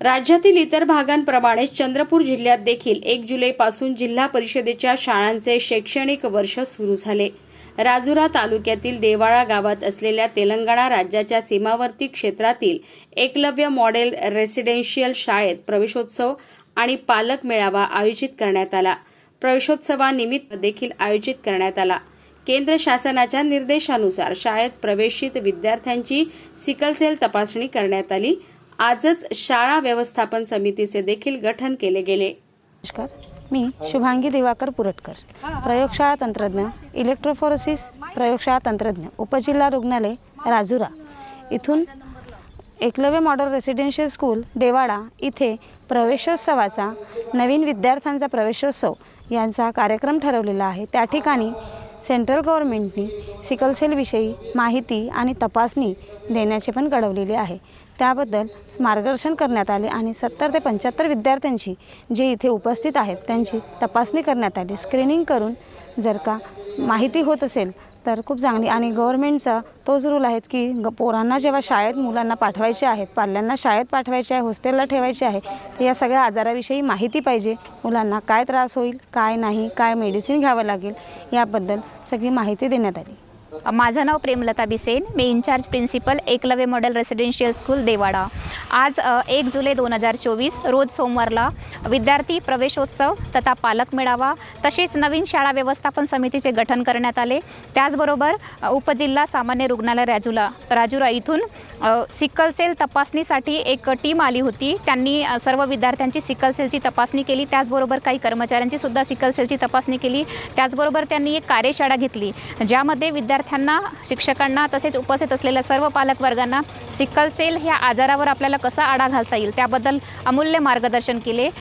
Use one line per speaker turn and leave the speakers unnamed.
राज्यातील इतर भागांप्रमाणेच चंद्रपूर जिल्ह्यात देखील एक जुलैपासून जिल्हा परिषदेच्या शाळांचे शैक्षणिक वर्ष सुरू झाले. राजुरा तालुक्यातील देवाळा गावात असलेल्या तेलंगणा राज्याच्या सीमावर्ती क्षेत्रातील एकलव्य मॉडेल रेसिडेन्शियल शाळेत प्रवेशोत्सव आणि पालक मेळावा आयोजित करण्यात आला. प्रवेशोत्सवानिमित्त देखील आयोजित करण्यात आला. केंद्र शासनाच्या निर्देशानुसार शाळेत प्रवेशित विद्यार्थ्यांची सिकलसेल तपासणी करण्यात आली. आजच शाळा व्यवस्थापन समितीचे देखील गठन केले गेले.
नमस्कार. मी शुभांगी दिवाकर पुरटकर प्रयोगशाळा तंत्रज्ञ इलेक्ट्रोफोरोसिस प्रयोगशाळा तंत्रज्ञ उपजिल्हा रुग्णालय राजुरा. इथून Eklavya model residential school Devada इथे प्रवेशोत्सवाचा नवीन विद्यार्थ्यांचा प्रवेशोत्सव यांचा कार्यक्रम ठरवलेला आहे. त्या ठिकाणी सेंट्रल गव्हर्मेंटनी सिकलसेलविषयी माहिती आणि तपासणी देण्याचे पण कळवलेले आहे. त्याबद्दल मार्गदर्शन करण्यात आले आणि सत्तर ते पंच्याहत्तर विद्यार्थ्यांची जे इथे उपस्थित आहेत त्यांची तपासणी करण्यात आली. स्क्रीनिंग करून जर का माहिती होत असेल तर खूप चांगली. आणि गव्हर्मेंटचा तोच रूल आहेत की ग पोरांना जेव्हा शाळेत मुलांना पाठवायचे आहेत पाल्यांना शाळेत पाठवायचे आहे हॉस्टेलला ठेवायचे आहे तर या सगळ्या आजाराविषयी माहिती पाहिजे. मुलांना काय त्रास होईल काय नाही काय मेडिसिन घ्यावं लागेल याबद्दल सगळी माहिती देण्यात आली.
माझं नाव प्रेमलता बिसेन. मी incharge principal Eklavya model residential school Devada. आज एक जुलै दोन हजार चोवीस रोज सोमवारला विद्यार्थी प्रवेशोत्सव तथा पालक मेळावा तसेच नवीन शाळा व्यवस्थापन समितीचे गठन करण्यात आले. त्याचबरोबर उपजिल्हा सामान्य रुग्णालय राजूला राजुरा इथून अ, सिकलसेल तपासणीसाठी एक टीम आली होती. त्यांनी सर्व विद्यार्थ्यांची सिकलसेलची तपासणी केली. त्याचबरोबर काही कर्मचाऱ्यांची सुद्धा सिकलसेलची तपासणी केली. त्याचबरोबर त्यांनी एक कार्यशाळा घेतली ज्यामध्ये विद्यार्थ्यांना शिक्षकांना तसेच उपस्थित असलेल्या सर्व पालकवर्गांना वर्गांना सिकलसेल ह्या आजारावर आपल्याला कसा आळा घालता येईल त्याबद्दल अमूल्य मार्गदर्शन केले.